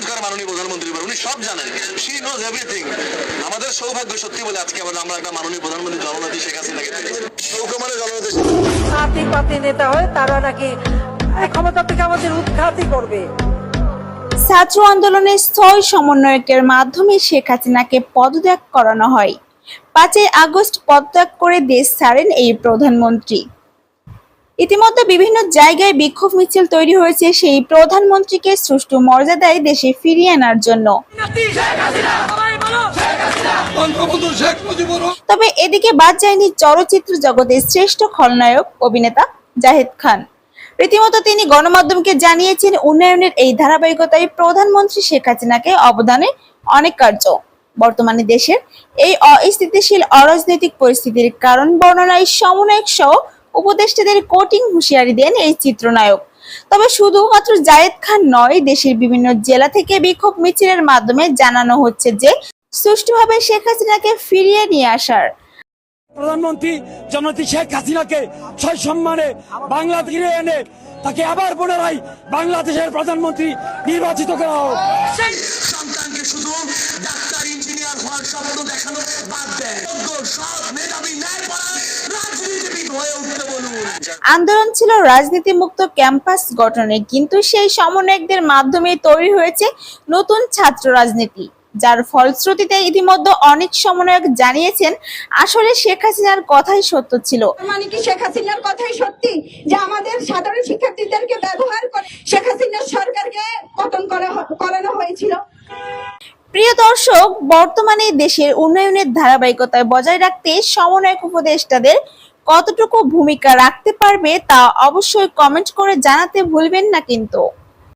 Comment করে মাননীয় প্রধানমন্ত্রী উনি সব জানেন। শি নোজ এভরিথিং আমাদের সৌভাগ্য সত্যি বলে আজকে আবার আমরা একটা মাননীয় প্রধানমন্ত্রী জননেত্রী শেখ হাসিনাকে পেয়েছি সৌখ্য মানে জননেত্রী জাতি পাতি নেতা হয়ে তারা নাকি ক্ষমতা থেকে আমাদের উৎখাতই করবে। ছাত্র আন্দোলনের ছয় সমন্বয়কের মাধ্যমে শেখ হাসিনাকে পদত্যাগ করানো হয়। পাঁচই আগস্ট পদত্যাগ করে দেশ ছাড়েন এই প্রধানমন্ত্রী। ইতিমধ্যে বিভিন্ন জায়গায় বিক্ষোভ মিছিল তৈরি হয়েছে। সেই প্রধানমন্ত্রীকে সুষ্ঠু মর্যাদায় দেশে ফিরিয়ে আনার জন্য। তবে এদিকে বাদ যায়নি চলচ্চিত্র জগতের শ্রেষ্ঠ খলনায়ক অভিনেতা জাহেদ খান। রীতিমতো তিনি গণমাধ্যমকে জানিয়েছেন, উন্নয়নের এই ধারাবাহিকতায় প্রধানমন্ত্রী শেখ হাসিনাকে অবদানে অনেক কার্য। বর্তমানে দেশের এই অস্থিতিশীল অরাজনৈতিক পরিস্থিতির কারণ বর্ণনায় সমন্বয়ক সহ উপদেষ্টাদের কোটিং হুঁশিয়ারি দেন এই চিত্রনায়ক। তবে শুধুমাত্র জায়েদ খান নয় দেশের বিভিন্ন জেলা থেকে বিক্ষোভ মিছিলের মাধ্যমে জানানো হচ্ছে যে সুষ্ঠুভাবে শেখ হাসিনাকে ফিরিয়ে নিয়ে আসার। প্রধানমন্ত্রী জননেত্রী শেখ হাসিনাকে ছয় সম্মানে বাংলা ফিরে এনে তাকে আবার পুনরায় বাংলাদেশের প্রধানমন্ত্রী নির্বাচিত করা হোক। সন্তানকে শুধু ডাক্তার ইঞ্জিনিয়ার হওয়ার স্বপ্ন দেখানো বাদ দেয় সৎ মেধাবী ন্যায়পরায়ণ আন্দোলন ছিল রাজনীতি মুক্ত ক্যাম্পাস গঠনে কিন্তু সেই সমন্বয়কদের মাধ্যমে তৈরি হয়েছে নতুন ছাত্র রাজনীতি যার ফলশ্রুতিতে ইতিমধ্যে অনেক সমন্বয়ক জানিয়েছেন আসলে শেখ হাসিনার কথাই সত্য ছিল। মানে কি শেখ হাসিনার কথাই সত্যি? যে আমাদের সাধারণ শিক্ষার্থীদেরকে ব্যবহার করে শেখ হাসিনার সরকারকে পতন করা করানো হয়েছিল। প্রিয় দর্শক বর্তমানে দেশের উন্নয়নের ধারাবাহিকতায় বজায় রাখতে সমন্বয়ক উপদেষ্টাদের কতটুকু ভূমিকা রাখতে পারবে তা অবশ্যই কমেন্ট করে জানাতে ভুলবেন না কিন্তু।